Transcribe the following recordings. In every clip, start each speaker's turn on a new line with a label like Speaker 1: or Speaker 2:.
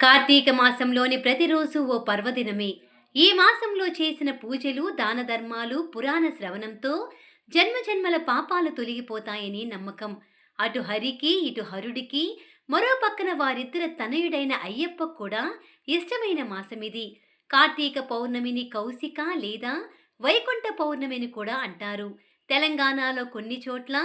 Speaker 1: కార్తీక మాసంలోని ప్రతిరోజు ఓ పర్వదినమే. ఈ మాసంలో చేసిన పూజలు దాన ధర్మాలు పురాణ శ్రవణంతో జన్మజన్మల పాపాలు తొలగిపోతాయని నమ్మకం. అటు హరికి ఇటు హరుడికి మరో పక్కన వారిద్దరు తనయుడైన అయ్యప్ప కూడా ఇష్టమైన మాసమిది. కార్తీక పౌర్ణమిని కౌశిక లేదా వైకుంఠ పౌర్ణమిని కూడా అంటారు. తెలంగాణలో కొన్ని చోట్ల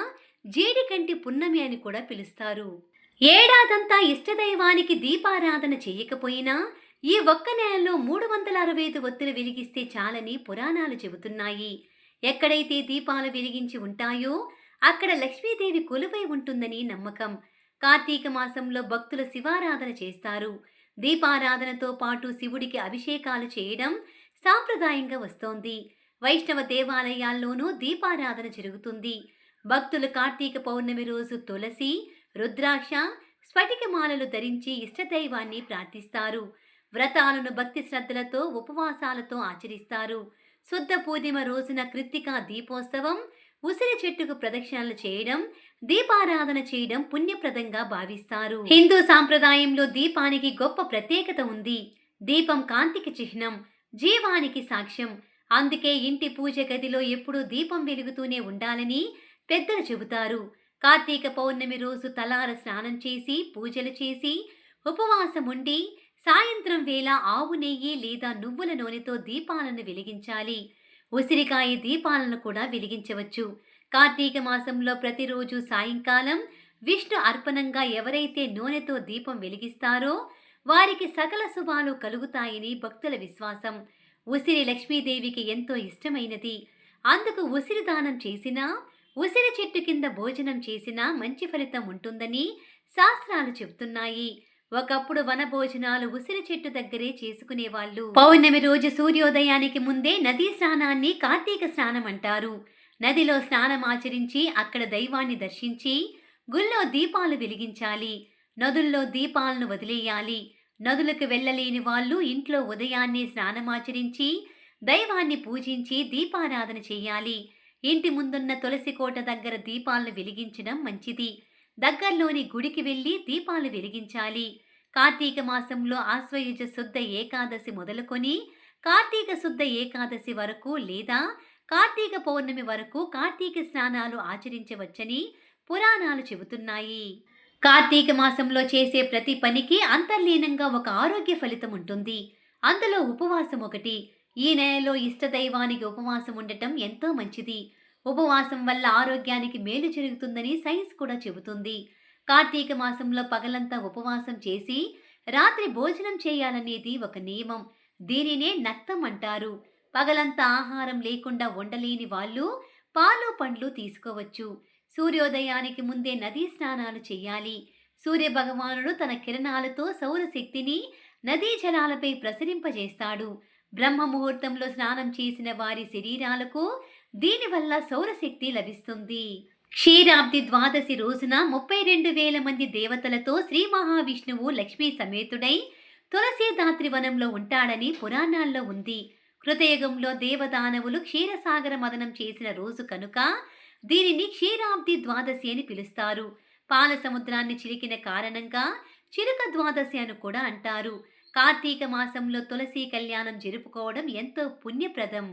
Speaker 1: జేడికంటి పున్నమి అని కూడా పిలుస్తారు. ఏడాదంతా ఇష్టదైవానికి దీపారాధన చేయకపోయినా ఈ ఒక్క నెలలో మూడు వందల అరవై ఐదు ఒత్తులు వెలిగిస్తే చాలని పురాణాలు చెబుతున్నాయి. ఎక్కడైతే దీపాలు వెలిగించి ఉంటాయో అక్కడ లక్ష్మీదేవి కొలువై ఉంటుందని నమ్మకం. కార్తీక మాసంలో భక్తులు శివారాధన చేస్తారు. దీపారాధనతో పాటు శివుడికి అభిషేకాలు చేయడం సాంప్రదాయంగా వస్తోంది. వైష్ణవ దేవాలయాల్లోనూ దీపారాధన జరుగుతుంది. భక్తులు కార్తీక పౌర్ణమి రోజు తులసి రుద్రాక్ష స్ఫటికమాలలు ధరించి ఇష్టదైవాన్ని ప్రార్థిస్తారు. వ్రతాలను భక్తి శ్రద్ధలతో ఉపవాసాలతో ఆచరిస్తారు. శుద్ధ పూర్ణిమ రోజున కృత్తికా దీపోత్సవం ఉసిరి చెట్టుకు ప్రదక్షిణలు చేయడం దీపారాధన చేయడం పుణ్యప్రదంగా భావిస్తారు. హిందూ సాంప్రదాయంలో దీపానికి గొప్ప ప్రత్యేకత ఉంది. దీపం కాంతికి చిహ్నం జీవానికి సాక్ష్యం. అందుకే ఇంటి పూజ గదిలో ఎప్పుడూ దీపం వెలుగుతూనే ఉండాలని పెద్దలు చెబుతారు. కార్తీక పౌర్ణమి రోజు తలార స్నానం చేసి పూజలు చేసి ఉపవాసం ఉండి సాయంత్రం వేళ ఆవు నెయ్యి లేదా నువ్వుల నూనెతో దీపాలను వెలిగించాలి. ఉసిరికాయ దీపాలను కూడా వెలిగించవచ్చు. కార్తీక మాసంలో ప్రతిరోజు సాయంకాలం విష్ణు అర్పణంగా ఎవరైతే నూనెతో దీపం వెలిగిస్తారో వారికి సకల శుభాలు కలుగుతాయని భక్తుల విశ్వాసం. ఉసిరి లక్ష్మీదేవికి ఎంతో ఇష్టమైనది. అందుకు ఉసిరి దానం చేసినా ఉసిరి చెట్టు కింద భోజనం చేసినా మంచి ఫలితం ఉంటుందని శాస్త్రాలు చెబుతున్నాయి. ఒకప్పుడు వన భోజనాలు ఉసిరి చెట్టు దగ్గరే చేసుకునేవాళ్ళు. పౌర్ణమి రోజు సూర్యోదయానికి ముందే నదీ స్నానాన్ని కార్తీక స్నానం అంటారు. నదిలో స్నానం ఆచరించి అక్కడ దైవాన్ని దర్శించి గుళ్ళో దీపాలు వెలిగించాలి. నదుల్లో దీపాలను వదిలేయాలి. నదులకు వెళ్ళలేని వాళ్ళు ఇంట్లో ఉదయాన్నే స్నానమాచరించి దైవాన్ని పూజించి దీపారాధన చేయాలి. ఇంటి ముందున్న తులసి కోట దగ్గర దీపాలను వెలిగించడం మంచిది. దగ్గరలోని గుడికి వెళ్ళి దీపాలు వెలిగించాలి. కార్తీక మాసంలో ఆశ్వయుజ శుద్ధ ఏకాదశి మొదలుకొని కార్తీక శుద్ధ ఏకాదశి వరకు లేదా కార్తీక పౌర్ణమి వరకు కార్తీక స్నానాలు ఆచరించవచ్చని పురాణాలు చెబుతున్నాయి. కార్తీక మాసంలో చేసే ప్రతి పనికి అంతర్లీనంగా ఒక ఆరోగ్య ఫలితం ఉంటుంది. అందులో ఉపవాసం ఒకటి ఈ నెలలో ఇష్టదైవానికి ఉపవాసం ఉండటం ఎంతో మంచిది. ఉపవాసం వల్ల ఆరోగ్యానికి మేలు జరుగుతుందని సైన్స్ కూడా చెబుతుంది. కార్తీక మాసంలో పగలంతా ఉపవాసం చేసి రాత్రి భోజనం చేయాలనేది ఒక నియమం. దీనినే నక్తం అంటారు. పగలంతా ఆహారం లేకుండా ఉండలేని వాళ్ళు పాలు పండ్లు తీసుకోవచ్చు. సూర్యోదయానికి ముందే నదీ స్నానాలు చేయాలి. సూర్య భగవానుడు తన కిరణాలతో సౌరశక్తిని నదీ జలాలపై ప్రసరింపజేస్తాడు. బ్రహ్మ ముహూర్తంలో స్నానం చేసిన వారి శరీరాలకు దీనివల్ల సౌరశక్తి లభిస్తుంది. క్షీరాబ్ది ద్వాదశి రోజున ముప్పై రెండు వేల మంది దేవతలతో శ్రీ మహావిష్ణువు లక్ష్మీ సమేతుడై తులసీదాత్రి వనంలో ఉంటాడని పురాణాల్లో ఉంది. కృతయుగంలో దేవదానవులు క్షీరసాగర మదనం చేసిన రోజు కనుక దీనిని క్షీరాబ్ది ద్వాదశి అని పిలుస్తారు. పాల సముద్రాన్ని చిలికిన కారణంగా చిలుక ద్వాదశి అని కూడా అంటారు. కార్తీక మాసంలో తులసి కళ్యాణం జరుపుకోవడం ఎంతో పుణ్యప్రదం.